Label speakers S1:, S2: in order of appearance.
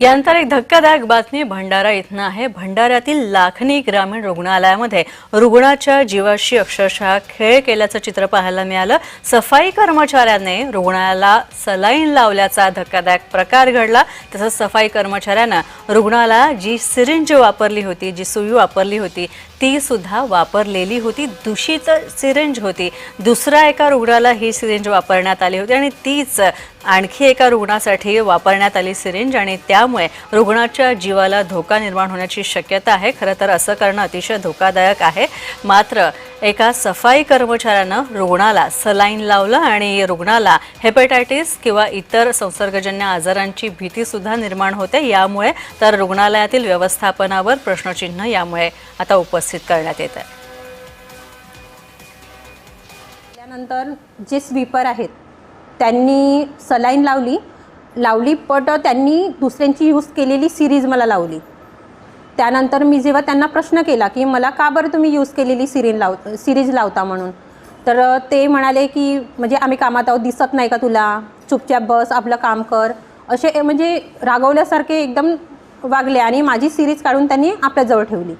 S1: यानंतर एक धक्कादायक बातमी भंडारा इथनं आहे. भंडाऱ्यातील लाखनी ग्रामीण रुग्णालयामध्ये रुग्णाच्या जीवाशी अक्षरशः खेळ केल्याचं चित्र पाहायला मिळालं. सफाई कर्मचाऱ्याने रुग्णाला सलाईन लावल्याचा धक्कादायक प्रकार घडला. तसंच सफाई कर्मचाऱ्यानं रुग्णाला जी सिरिंज वापरली होती जी सुई वापरली होती ती सुद्धा वापरलेली होती. दूषित सिरिंज होती. दुसऱ्या एका रुग्णाला ही सिरिंज वापरण्यात आली होती आणि तीच आणखी एका रुग्णासाठी वापरण्यात आली सिरिंज आणि त्यामुळे रुग्णाच्या जीवाला धोका निर्माण होण्याची शक्यता आहे. खरं तर असं करणं अतिशय धोकादायक आहे. मात्र एका सफाई कर्मचाऱ्यानं रुग्णाला सलाईन लावलं आणि रुग्णाला हेपेटायटिस किंवा इतर संसर्गजन्य आजारांची भीतीसुद्धा निर्माण होते. यामुळे तर रुग्णालयातील व्यवस्थापनावर प्रश्नचिन्ह यामुळे आता उपस्थित करण्यात येत आहे
S2: त्यानंतर जे स्वीपर आहेत त्यांनी सलाईन लावली लावली पट त्यांनी दुसऱ्यांची यूज केलेली सिरीज मला लावली. त्यानंतर मी जेव्हा त्यांना प्रश्न केला की मला का बरं तुम्ही यूज केलेली सिरीन लाव सिरीज लावता म्हणून? तर ते म्हणाले की म्हणजे आम्ही कामात आहोत दिसत नाही का तुला? चुपचाप बस आपलं काम कर. असे म्हणजे रागवल्यासारखे एकदम वागले आणि माझी सिरीज काढून त्यांनी आपल्याजवळ ठेवली.